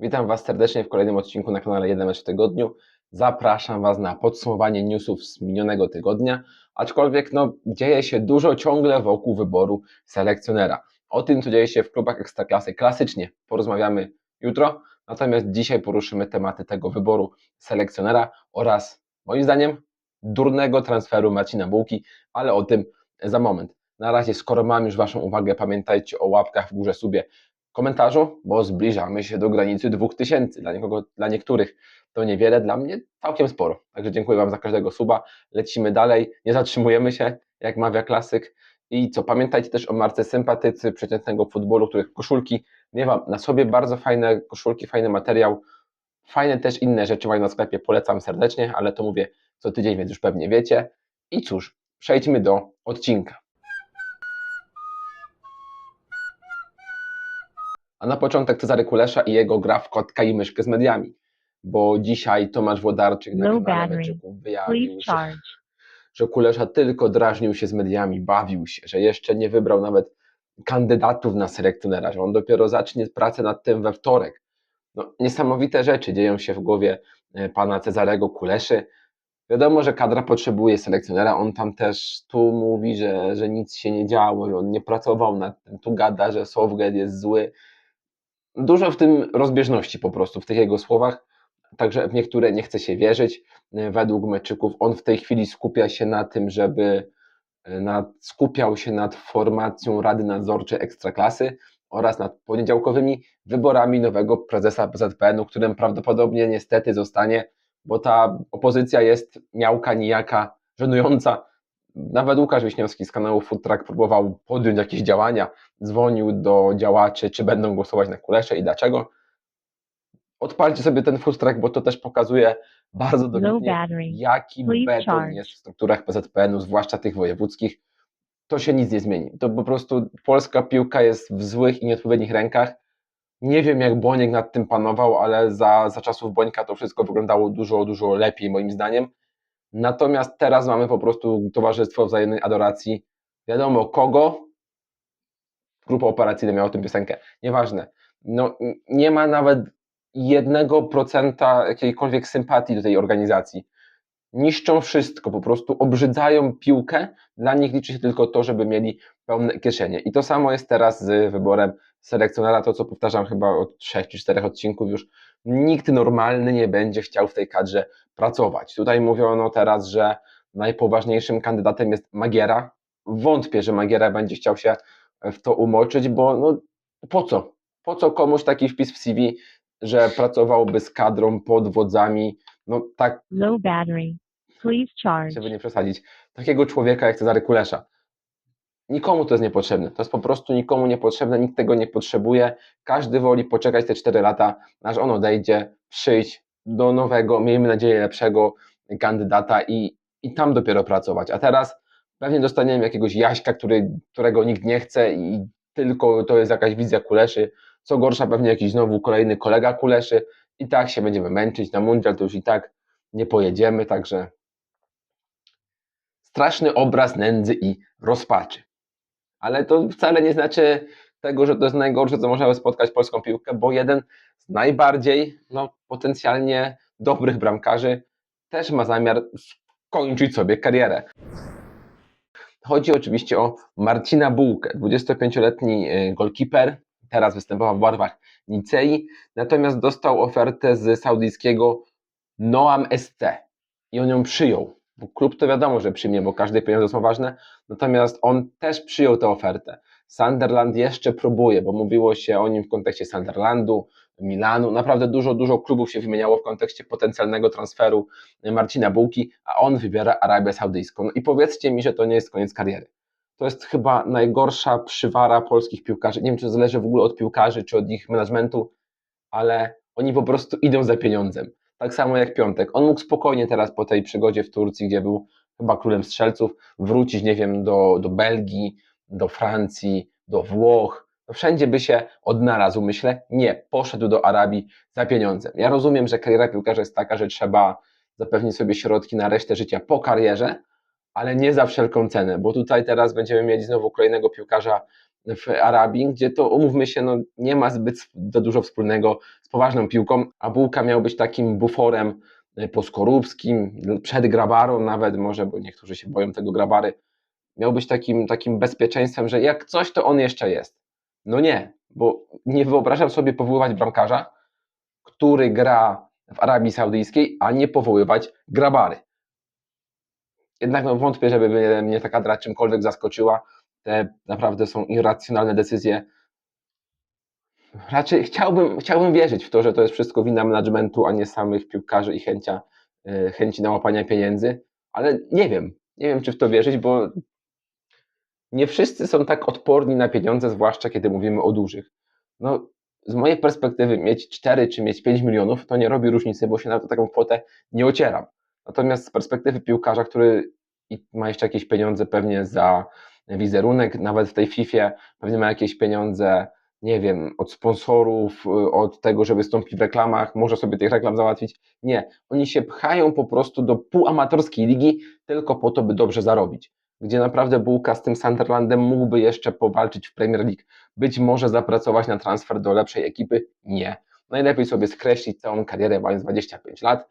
Witam Was serdecznie w kolejnym odcinku na kanale 1 mecz w tygodniu. Zapraszam Was na podsumowanie newsów z minionego tygodnia, aczkolwiek no, dzieje się dużo ciągle wokół wyboru selekcjonera. O tym, co dzieje się w klubach Ekstraklasy klasycznie porozmawiamy jutro, natomiast dzisiaj poruszymy tematy tego wyboru selekcjonera oraz, moim zdaniem, durnego transferu Marcina Bułki, ale o tym za moment. Na razie, skoro mam już Waszą uwagę, pamiętajcie o łapkach w górze subie, komentarzu, bo zbliżamy się do granicy 2000. Dla, nikogo, dla niektórych to niewiele, dla mnie całkiem sporo. Także dziękuję Wam za każdego suba. Lecimy dalej, nie zatrzymujemy się, jak mawia klasyk. I co, pamiętajcie też o marce sympatycy przeciętnego futbolu, których koszulki miewam na sobie bardzo fajne koszulki, fajny materiał. Fajne też inne rzeczy mają na sklepie, polecam serdecznie, ale to mówię co tydzień, więc już pewnie wiecie. I cóż, przejdźmy do odcinka. A na początek Cezary Kulesza i jego gra w kotka i myszkę z mediami. Bo dzisiaj Tomasz Włodarczyk na Low kanale wyjawił, że, że Kulesza tylko drażnił się z mediami, bawił się, że jeszcze nie wybrał nawet kandydatów na selekcjonera, że on dopiero zacznie pracę nad tym we wtorek. No, niesamowite rzeczy dzieją się w głowie e, pana Cezarego Kuleszy. Wiadomo, że kadra potrzebuje selekcjonera. On tam też tu mówi, że, że nic się nie działo, że on nie pracował nad tym. Tu gada, że Southgate jest zły. Dużo w tym rozbieżności po prostu w tych jego słowach. Także w niektóre nie chce się wierzyć. E, Według meczyków on w tej chwili skupia się na tym, żeby e, nad, skupiał się nad formacją Rady Nadzorczej Ekstraklasy oraz nad poniedziałkowymi wyborami nowego prezesa PZPN-u, którym prawdopodobnie niestety zostanie, bo ta opozycja jest miałka, nijaka, żenująca. Nawet Łukasz Wiśniewski z kanału Food Truck próbował podjąć jakieś działania, dzwonił do działaczy, czy będą głosować na Kulesze i dlaczego. Odpalcie sobie ten Food Truck, bo to też pokazuje bardzo battery. jaki beton jest w strukturach PZPN-u, zwłaszcza tych wojewódzkich, to się nic nie zmieni. To po prostu polska piłka jest w złych i nieodpowiednich rękach. Nie wiem, jak Boniek nad tym panował, ale za, za czasów Bońka to wszystko wyglądało dużo, dużo lepiej, moim zdaniem. Natomiast teraz mamy po prostu towarzystwo wzajemnej adoracji. Wiadomo kogo. Grupa operacyjna miała tym piosenkę. Nieważne. No, nie ma nawet jednego procenta jakiejkolwiek sympatii do tej organizacji. Niszczą wszystko, po prostu obrzydzają piłkę. Dla nich liczy się tylko to, żeby mieli pełne kieszenie. I to samo jest teraz z wyborem selekcjonera, to co powtarzam chyba od 3 czy 4 odcinków już. Nikt normalny nie będzie chciał w tej kadrze pracować. Tutaj mówiono teraz, że najpoważniejszym kandydatem jest Magiera. Wątpię, że Magiera będzie chciał się w to umoczyć, bo no, po co? Po co komuś taki wpis w CV, że pracowałby z kadrą pod wodzami, no tak Low battery. Please charge. żeby nie przesadzić, takiego człowieka jak Cezary Kulesza. Nikomu to jest niepotrzebne. To jest po prostu nikomu niepotrzebne, nikt tego nie potrzebuje. Każdy woli poczekać te 4 lata, aż on odejdzie, przyjść do nowego, miejmy nadzieję, lepszego kandydata i, i tam dopiero pracować. A teraz pewnie dostaniemy jakiegoś Jaśka, który, którego nikt nie chce i tylko to jest jakaś wizja Kuleszy. Co gorsza, pewnie jakiś znowu kolejny kolega Kuleszy i tak się będziemy męczyć. Na mundial to już i tak nie pojedziemy, także straszny obraz nędzy i rozpaczy. Ale to wcale nie znaczy tego, że to jest najgorsze, co możemy spotkać polską piłkę, bo jeden z najbardziej no, potencjalnie dobrych bramkarzy też ma zamiar skończyć sobie karierę. Chodzi oczywiście o Marcina Bułkę, 25-letni y, golkiper, teraz występował w barwach Nicei, natomiast dostał ofertę z saudyjskiego Noam SC i on ją przyjął. Bo klub to wiadomo, że przyjmie, bo każde pieniądze są ważne, natomiast on też przyjął tę ofertę. Sunderland jeszcze próbuje, bo mówiło się o nim w kontekście Sunderlandu, Milanu. Naprawdę dużo, dużo klubów się wymieniało w kontekście potencjalnego transferu Marcina Bułki, a on wybiera Arabię Saudyjską. No i powiedzcie mi, że to nie jest koniec kariery. To jest chyba najgorsza przywara polskich piłkarzy. Nie wiem, czy to zależy w ogóle od piłkarzy, czy od ich managementu, ale oni po prostu idą za pieniądzem. Tak samo jak Piątek. On mógł spokojnie teraz po tej przygodzie w Turcji, gdzie był chyba królem strzelców, wrócić, nie wiem, do, do Belgii, do Francji, do Włoch. No wszędzie by się odnalazł, myślę. Nie, poszedł do Arabii za pieniądzem. Ja rozumiem, że kariera piłkarza jest taka, że trzeba zapewnić sobie środki na resztę życia po karierze, ale nie za wszelką cenę, bo tutaj teraz będziemy mieli znowu kolejnego piłkarza w Arabii, gdzie to umówmy się, no, nie ma zbyt za dużo wspólnego z poważną piłką, a Bułka miał być takim buforem e, poskorupskim, przed Grabarą nawet może, bo niektórzy się boją tego Grabary, miał być takim, takim bezpieczeństwem, że jak coś, to on jeszcze jest. No nie, bo nie wyobrażam sobie powoływać bramkarza, który gra w Arabii Saudyjskiej, a nie powoływać Grabary. Jednak no, wątpię, żeby mnie, mnie ta kadra czymkolwiek zaskoczyła. Te naprawdę są irracjonalne decyzje. Raczej chciałbym, chciałbym wierzyć w to, że to jest wszystko wina managementu, a nie samych piłkarzy i chęcia, e, chęci nałapania pieniędzy, ale nie wiem. Nie wiem, czy w to wierzyć, bo nie wszyscy są tak odporni na pieniądze, zwłaszcza kiedy mówimy o dużych. No, z mojej perspektywy mieć 4 czy mieć 5 milionów to nie robi różnicy, bo się na to taką kwotę nie ocieram. Natomiast z perspektywy piłkarza, który ma jeszcze jakieś pieniądze pewnie za wizerunek, nawet w tej FIFA pewnie ma jakieś pieniądze, nie wiem, od sponsorów, y, od tego, że wystąpi w reklamach, może sobie tych reklam załatwić. Nie, oni się pchają po prostu do półamatorskiej ligi tylko po to, by dobrze zarobić. Gdzie naprawdę Bułka z tym Sunderlandem mógłby jeszcze powalczyć w Premier League. Być może zapracować na transfer do lepszej ekipy? Nie. Najlepiej sobie skreślić całą karierę, mając 25 lat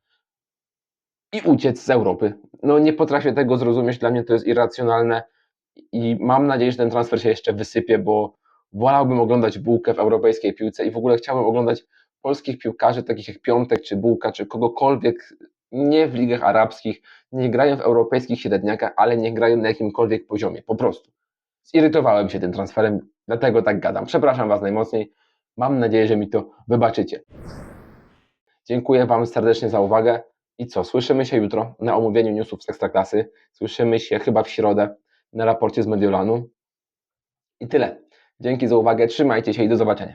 i uciec z Europy. No nie potrafię tego zrozumieć, dla mnie to jest irracjonalne i mam nadzieję, że ten transfer się jeszcze wysypie, bo wolałbym oglądać Bułkę w europejskiej piłce i w ogóle chciałbym oglądać polskich piłkarzy, takich jak Piątek, czy Bułka, czy kogokolwiek, nie w ligach arabskich, nie grają w europejskich średniakach, ale nie grają na jakimkolwiek poziomie, po prostu. Zirytowałem się tym transferem, dlatego tak gadam. Przepraszam Was najmocniej, mam nadzieję, że mi to wybaczycie. Dziękuję Wam serdecznie za uwagę. I co? Słyszymy się jutro na omówieniu newsów z Ekstraklasy. Słyszymy się chyba w środę na raporcie z Mediolanu. I tyle. Dzięki za uwagę, trzymajcie się i do zobaczenia.